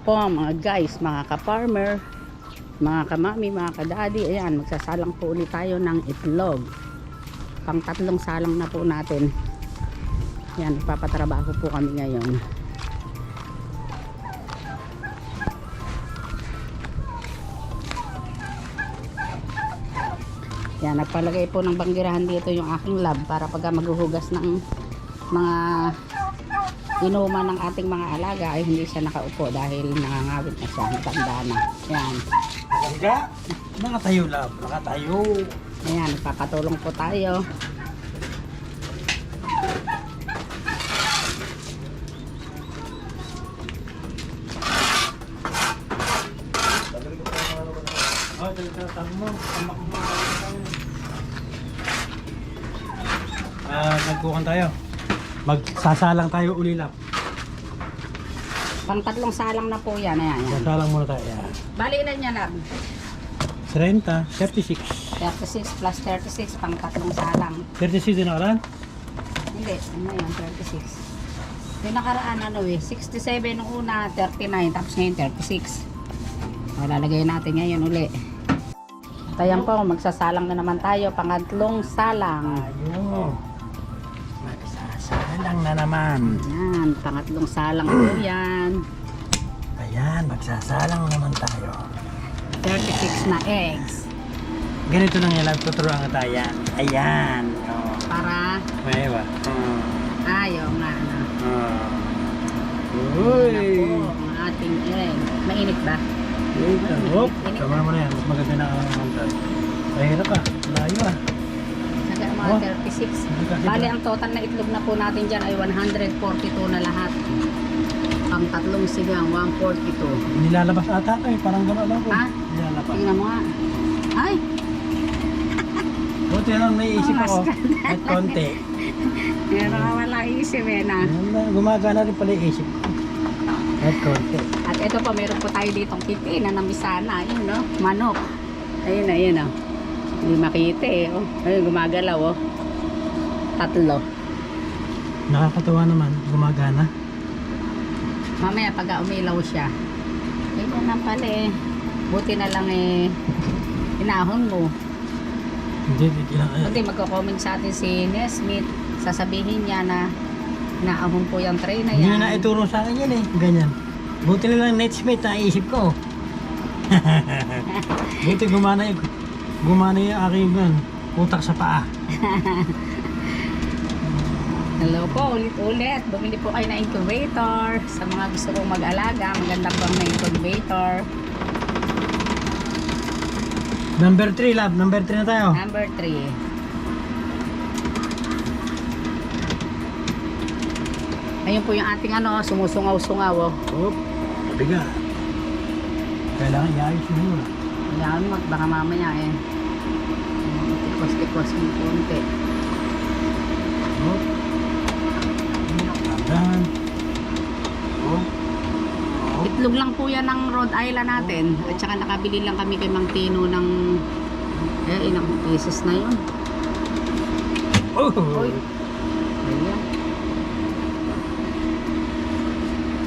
po mga guys, mga ka-farmer, mga kamami, mga kadadi. Ayan, magsasalang po ulit tayo ng itlog. Pang tatlong salang na po natin. Ayan, ipapatrabaho po kami ngayon. Yan, nagpalagay po ng banggirahan dito yung aking lab para pag maghuhugas ng mga inuman ng ating mga alaga ay hindi siya nakaupo dahil nangangawit na siya, matanda na. Yan. Hangga, nakatayo lang, nakatayo. Ayan, nagpapatulong po tayo. Ah, nagkukan tayo. Magsasalang tayo ulilap. Pang tatlong salang na po yan. Ayan, yan. Sasalang muna tayo. Yan. Bali ilan niya lang? 30, 36. 36 plus 36, pang tatlong salang. 36 din nakaraan? Hindi, ano yan, 36. Yung nakaraan ano eh, 67 nung una, 39, tapos ngayon 36. O, lalagay natin ngayon uli. At ayan po, magsasalang na naman tayo, pangatlong salang. Ayun. Magsasalang na naman. Yan, pangatlong salang po yan. Ayan, magsasalang naman tayo. 36 na eggs. Ganito lang yan, tuturuan ka tayo. Ayan. Ayan. Oh. Para, May ba? Oh. ayaw nga na. Oh. Yan na po, ang ating egg. Mainit ba? Wait, hop. Tama naman na yan. Mas maganda na ang montan. Mahirap ah. Layo ah. Mga Oh. 36. Kasi Bali, ba- ang total na itlog na po natin dyan ay 142 na lahat. Ang tatlong sigang, 142. Nilalabas ata eh. Parang gano'n lang ko. Ha? Nilalabas. Tingnan mo nga. Ay, Buti lang naiisip ako. At konti. ka wala isip eh na. Na, Gumagana rin pala isip ko. At konti. At ito po, meron po tayo ditong kiti na namisana. Ayun, no? Manok. Ayun, ayun, oh. Hindi makita eh. Oh. Ayun, gumagalaw, oh. Tatlo. Nakakatawa naman. Gumagana. Mamaya, pag umilaw siya. Ganyan lang pala eh. Buti na lang eh. Inahon mo. Hindi, hindi lang. Hindi, magko-comment sa atin si Nesmith. Sasabihin niya na naahon po yung tray na Hindi yan. na ituro sa akin yan eh. Ganyan. Buti na lang netmate naisip ko. Buti gumana yung gumana yung aking gan, utak sa paa. Hello po, ulit-ulit. Bumili po kayo ng incubator. Sa mga gusto kong mag-alaga, maganda pang na incubator. Number 3 lab, number 3 na tayo. Number 3. Ayun po yung ating ano, sumusungaw-sungaw. Oh. Oop, biga. Kailangan iayos muna. Kailangan mag, baka mamaya eh. Tikwas-tikwas mo konti. Dahan. Oop. Oop. Itlog lang po yan ng Rhode Island natin. At saka nakabili lang kami kay Mang Tino ng eh, ilang pieces na yun. Oh. Oy. Ayan.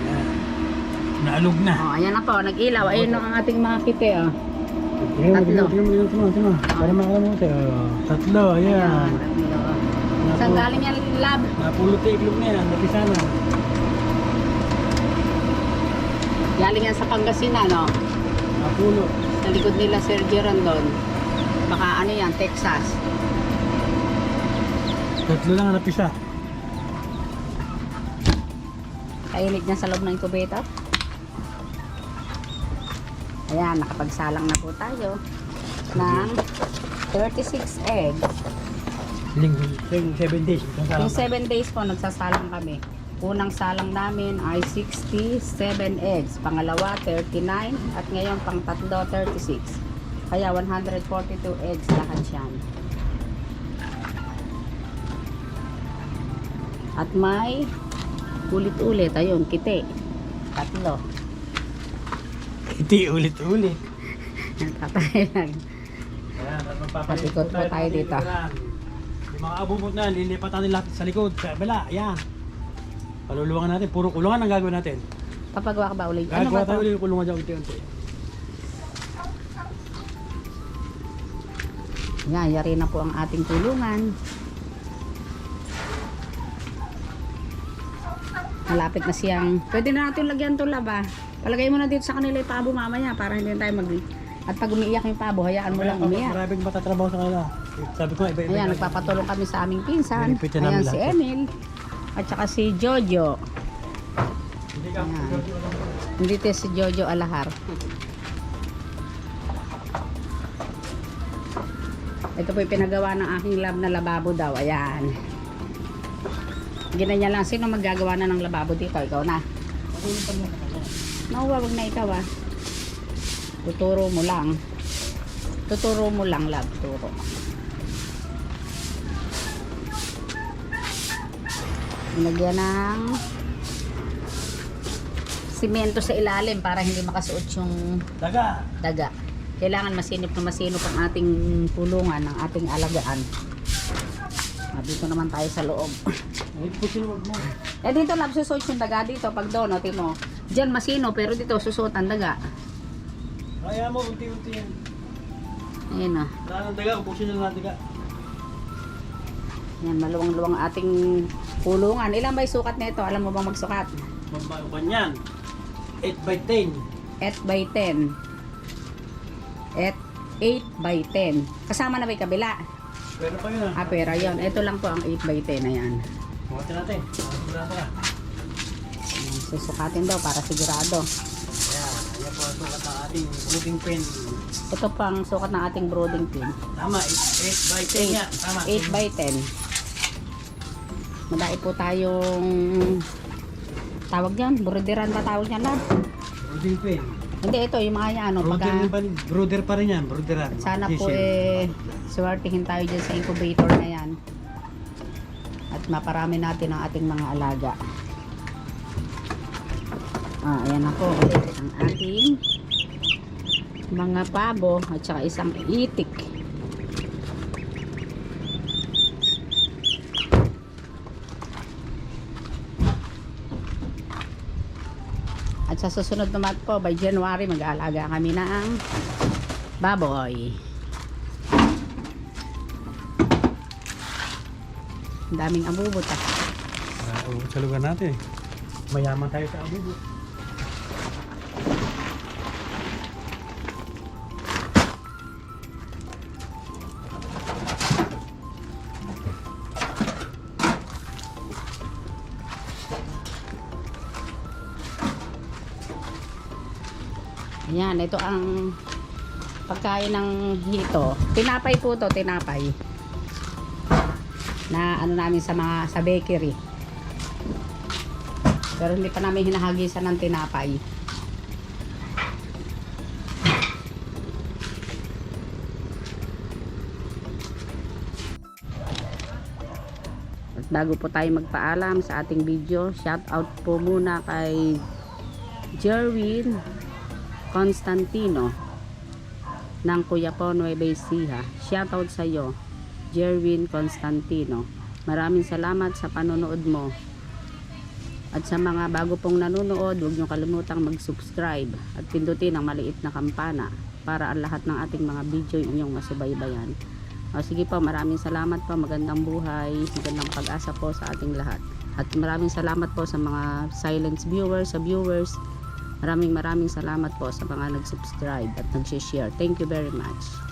Yan. Naalog na. Oh, ayan na po, nag-ilaw. Ayun na ang ating mga kite. Oh. Tatlo. Oh, Tatlo, ayan. Tatlo. Saan galing yan lab? Napulot na iglog na yan. Napisa na. Galing yan sa Pangasinan, no? Napulot. Sa likod nila Sir Gerandon. Baka ano yan, Texas. Tatlo lang ang napisa. Kainit niya sa loob ng incubator. Ayan, nakapagsalang na po tayo ng 36 eggs. Linggo, 7 days. Yung salang. 7 days po, nagsasalang kami. Unang salang namin ay 67 eggs. Pangalawa, 39. At ngayon, pang tatlo, 36. Kaya 142 eggs lahat yan. At may ulit-ulit. Ayun, kite. Tatlo. Hindi ulit-ulit. Tatay lang. Ayan, at magpapalit Patikot po tayo dito. Yung mga abubot na, lilipatan nila sa likod, sa bala, ayan. Paluluwangan natin, puro kulungan ang gagawin natin. Papagawa ka ba ulit? Ano ba wala tayo ulit kulungan dyan unti-unti. Yan, yari na po ang ating tulungan. Malapit na siyang, pwede na natin lagyan to laba. Palagay mo na dito sa kanila yung pabo mamaya para hindi na tayo mag... At pag umiiyak yung pabo, hayaan mo lang umiyak. Maraming matatrabaho sa kanila. Sabi ko iba-iba. Ayan, nagpapatulong kami sa aming pinsan. Binipitan Ayan namin si lahat. Emil. At saka si Jojo. Ayan. Hindi tayo si Jojo Alahar. Ito po yung pinagawa ng aking lab na lababo daw. Ayan. Ganyan lang. Sino maggagawa na ng lababo dito? Ikaw na. No, wag na ikaw ah. Tuturo mo lang. Tuturo mo lang, lab. Turo. Lagyan ng simento sa ilalim para hindi makasuot yung Daga. daga. Kailangan masinip na masinop ang ating pulungan, ang ating alagaan. Ah, dito naman tayo sa loob. Ay, mo. Eh dito lab susuot yung daga dito pag doon, o timo. Diyan masino pero dito susuot ang daga. Kaya mo, unti-unti yan. Ayun na. Dahil ang daga, ubusin na ang daga. Yan, maluwang-luwang ating pulungan. Ilan ba yung sukat nito? Alam mo bang magsukat? Mambalukan yan. 8 by 10. 8 by 10. At 8 by 10. Kasama na ba yung kabila? Pero pa yun ah. Ah, pera yun. Ito lang po ang 8 by 10 na yan. Bukatin natin. Bukatin natin Susukatin daw para sigurado. Ayan. Ayan po ang sukat ng ating brooding pen. Ito pang sukat ng ating brooding pin. Tama, 8 by 10 yan. Tama. 8 by 10. Madai po tayong tawag dyan, broderan ba tawag dyan lang? Brooding pen. Hindi, ito yung mga yan, ano, Brooder, pagka, pa rin, brooder pa rin yan. Brooderan. sana po eh, swertihin tayo dyan sa incubator na yan. At maparami natin ang ating mga alaga. Ah, ayan na ulit ang ating mga pabo at saka isang itik. At sa susunod naman po, by January, mag-aalaga kami ng baboy. Ang daming abubot ah. Uh, sa natin. Mayaman tayo sa abubo. Ayan, ito ang pagkain ng hito. Tinapay po to, tinapay. Na ano namin sa mga sa bakery. Pero hindi pa namin hinahagisan ng tinapay. At bago po tayo magpaalam sa ating video, shout out po muna kay Jerwin Constantino ng Kuyapo Nueva Ecija. Shoutout sa iyo, Jerwin Constantino. Maraming salamat sa panonood mo. At sa mga bago pong nanonood, huwag niyo kalimutang mag-subscribe at pindutin ang maliit na kampana para ang lahat ng ating mga video inyong masubaybayan. O, sige po, maraming salamat po. Magandang buhay, magandang pag-asa po sa ating lahat. At maraming salamat po sa mga silence viewers, sa viewers, Maraming maraming salamat po sa mga nag-subscribe at nag-share. Thank you very much.